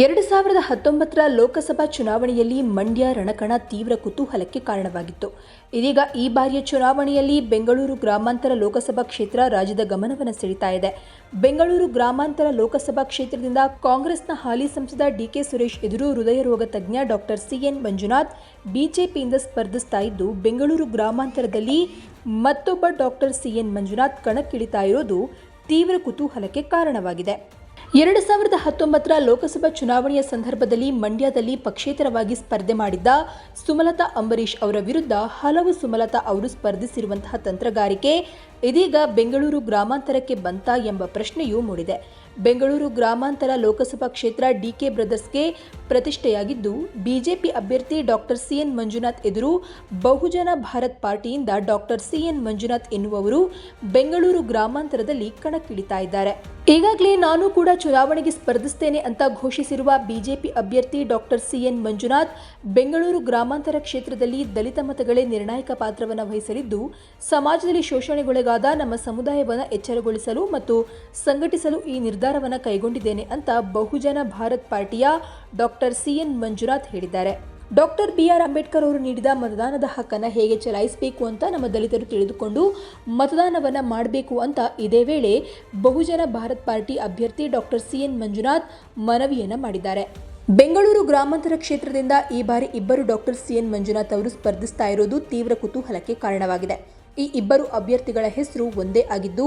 ಎರಡು ಸಾವಿರದ ಹತ್ತೊಂಬತ್ತರ ಲೋಕಸಭಾ ಚುನಾವಣೆಯಲ್ಲಿ ಮಂಡ್ಯ ರಣಕಣ ತೀವ್ರ ಕುತೂಹಲಕ್ಕೆ ಕಾರಣವಾಗಿತ್ತು. ಇದೀಗ ಈ ಬಾರಿಯ ಚುನಾವಣೆಯಲ್ಲಿ ಬೆಂಗಳೂರು ಗ್ರಾಮಾಂತರ ಲೋಕಸಭಾ ಕ್ಷೇತ್ರ ರಾಜ್ಯದ ಗಮನವನ್ನು ಸೆಳೀತಾ ಇದೆ. ಬೆಂಗಳೂರು ಗ್ರಾಮಾಂತರ ಲೋಕಸಭಾ ಕ್ಷೇತ್ರದಿಂದ ಕಾಂಗ್ರೆಸ್ನ ಹಾಲಿ ಸಂಸದ ಡಿಕೆ ಸುರೇಶ್ ಎದುರು ಹೃದಯ ರೋಗ ತಜ್ಞ ಡಾಕ್ಟರ್ ಸಿಎನ್ ಮಂಜುನಾಥ್ ಬಿಜೆಪಿಯಿಂದ ಸ್ಪರ್ಧಿಸ್ತಾ ಇದ್ದು ಬೆಂಗಳೂರು ಗ್ರಾಮಾಂತರದಲ್ಲಿ ಮತ್ತೊಬ್ಬ ಡಾಕ್ಟರ್ ಸಿಎನ್ ಮಂಜುನಾಥ್ ಕಣಕ್ಕಿಳಿತಾ ಇರೋದು ತೀವ್ರ ಕುತೂಹಲಕ್ಕೆ ಕಾರಣವಾಗಿದೆ. ಎರಡು ಸಾವಿರದ ಹತ್ತೊಂಬತ್ತರ ಲೋಕಸಭಾ ಚುನಾವಣೆಯ ಸಂದರ್ಭದಲ್ಲಿ ಮಂಡ್ಯದಲ್ಲಿ ಪಕ್ಷೇತರವಾಗಿ ಸ್ಪರ್ಧೆ ಮಾಡಿದ್ದ ಸುಮಲತಾ ಅಂಬರೀಶ್ ಅವರ ವಿರುದ್ಧ ಹಲವು ಸುಮಲತಾ ಅವರು ಸ್ಪರ್ಧಿಸಿರುವಂತಹ ತಂತ್ರಗಾರಿಕೆ ಇದೀಗ ಬೆಂಗಳೂರು ಗ್ರಾಮಾಂತರಕ್ಕೆ ಬಂತಾ ಎಂಬ ಪ್ರಶ್ನೆಯೂ ಮೂಡಿದೆ. ಬೆಂಗಳೂರು ಗ್ರಾಮಾಂತರ ಲೋಕಸಭಾ ಕ್ಷೇತ್ರ ಡಿಕೆ ಬ್ರದರ್ಸ್ಗೆ ಪ್ರತಿಷ್ಠೆಯಾಗಿದ್ದು, ಬಿಜೆಪಿ ಅಭ್ಯರ್ಥಿ ಡಾಕ್ಟರ್ ಸಿಎನ್ ಮಂಜುನಾಥ್ ಎದುರು ಬಹುಜನ ಭಾರತ್ ಪಾರ್ಟಿಯಿಂದ ಡಾಕ್ಟರ್ ಸಿಎನ್ ಮಂಜುನಾಥ್ ಎನ್ನುವವರು ಬೆಂಗಳೂರು ಗ್ರಾಮಾಂತರದಲ್ಲಿ ಕಣಕ್ಕಿಳಿತಾ ಇದ್ದಾರೆ. ಈಗಾಗಲೇ ನಾನು ಕೂಡ ಚುನಾವಣೆಗೆ ಸ್ಪರ್ಧಿಸ್ತೇನೆ ಅಂತ ಘೋಷಿಸಿರುವ ಬಿಜೆಪಿ ಅಭ್ಯರ್ಥಿ ಡಾಕ್ಟರ್ ಸಿಎನ್ ಮಂಜುನಾಥ್ ಬೆಂಗಳೂರು ಗ್ರಾಮಾಂತರ ಕ್ಷೇತ್ರದಲ್ಲಿ ದಲಿತ ಮತಗಳೇ ನಿರ್ಣಾಯಕ ಪಾತ್ರವನ್ನು ವಹಿಸಲಿದ್ದು, ಸಮಾಜದಲ್ಲಿ ಶೋಷಣೆಗೊಳಗಾದ ನಮ್ಮ ಸಮುದಾಯವನ್ನು ಎಚ್ಚರಗೊಳಿಸಲು ಮತ್ತು ಸಂಘಟಿಸಲು ಈ ನಿರ್ಧಾರವನ್ನು ಕೈಗೊಂಡಿದ್ದೇನೆ ಅಂತ ಬಹುಜನ ಭಾರತ್ ಪಾರ್ಟಿಯ ಡಾಕ್ಟರ್ ಸಿಎನ್ ಮಂಜುನಾಥ್ ಹೇಳಿದ್ದಾರೆ. ಡಾಕ್ಟರ್ ಬಿ ಆರ್ ಅಂಬೇಡ್ಕರ್ ಅವರು ನೀಡಿದ ಮತದಾನದ ಹಕ್ಕನ್ನು ಹೇಗೆ ಚಲಾಯಿಸಬೇಕು ಅಂತ ನಮ್ಮ ದಲಿತರು ತಿಳಿದುಕೊಂಡು ಮತದಾನವನ್ನು ಮಾಡಬೇಕು ಅಂತ ಇದೇ ವೇಳೆ ಬಹುಜನ ಭಾರತ್ ಪಾರ್ಟಿ ಅಭ್ಯರ್ಥಿ ಡಾಕ್ಟರ್ ಸಿ ಎನ್ ಮಂಜುನಾಥ್ ಮನವಿಯನ್ನು ಮಾಡಿದ್ದಾರೆ. ಬೆಂಗಳೂರು ಗ್ರಾಮಾಂತರ ಕ್ಷೇತ್ರದಿಂದ ಈ ಬಾರಿ ಇಬ್ಬರು ಡಾಕ್ಟರ್ ಸಿ ಎನ್ ಮಂಜುನಾಥ್ ಅವರು ಸ್ಪರ್ಧಿಸ್ತಾ ಇರೋದು ತೀವ್ರ ಕುತೂಹಲಕ್ಕೆ ಕಾರಣವಾಗಿದೆ. ಈ ಇಬ್ಬರು ಅಭ್ಯರ್ಥಿಗಳ ಹೆಸರು ಒಂದೇ ಆಗಿದ್ದು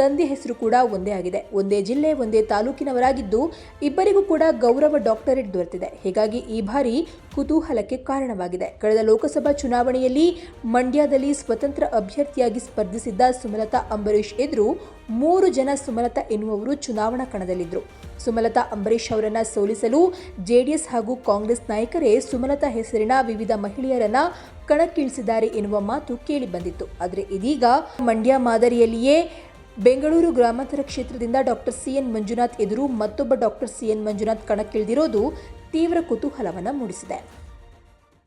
ತಂದೆ ಹೆಸರು ಕೂಡ ಒಂದೇ ಆಗಿದೆ. ಒಂದೇ ಜಿಲ್ಲೆ, ಒಂದೇ ತಾಲೂಕಿನವರಾಗಿದ್ದು ಇಬ್ಬರಿಗೂ ಕೂಡ ಗೌರವ ಡಾಕ್ಟರೇಟ್ ದೊರೆತಿದೆ. ಹೀಗಾಗಿ ಈ ಬಾರಿ ಕುತೂಹಲಕ್ಕೆ ಕಾರಣವಾಗಿದೆ. ಕಳೆದ ಲೋಕಸಭಾ ಚುನಾವಣೆಯಲ್ಲಿ ಮಂಡ್ಯದಲ್ಲಿ ಸ್ವತಂತ್ರ ಅಭ್ಯರ್ಥಿಯಾಗಿ ಸ್ಪರ್ಧಿಸಿದ್ದ ಸುಮಲತಾ ಅಂಬರೀಷ್ ಎದುರು ಮೂರು ಜನ ಸುಮಲತಾ ಎನ್ನುವವರು ಚುನಾವಣಾ ಕಣದಲ್ಲಿದ್ದರು ಸುಮಲತಾ ಅಂಬರೀಷ್ ಅವರನ್ನು ಸೋಲಿಸಲು ಜೆಡಿಎಸ್ ಹಾಗೂ ಕಾಂಗ್ರೆಸ್ ನಾಯಕರೇ ಸುಮಲತಾ ಹೆಸರಿನ ವಿವಿಧ ಮಹಿಳೆಯರನ್ನ ಕಣಕ್ಕಿಳಿಸಿದ್ದಾರೆ ಎನ್ನುವ ಮಾತು ಕೇಳಿಬಂದಿತ್ತು ಆದರೆ ಇದೀಗ ಮಂಡ್ಯ ಮಾದರಿಯಲ್ಲಿಯೇ ಬೆಂಗಳೂರು ಗ್ರಾಮಾಂತರ ಕ್ಷೇತ್ರದಿಂದ ಡಾಕ್ಟರ್ ಸಿಎನ್ ಮಂಜುನಾಥ್ ಎದುರು ಮತ್ತೊಬ್ಬ ಡಾಕ್ಟರ್ ಸಿಎನ್ ಮಂಜುನಾಥ್ ಕಣಕ್ಕಿಳಿದಿರೋದು ತೀವ್ರ ಕುತೂಹಲವನ್ನು ಮೂಡಿಸಿದೆ.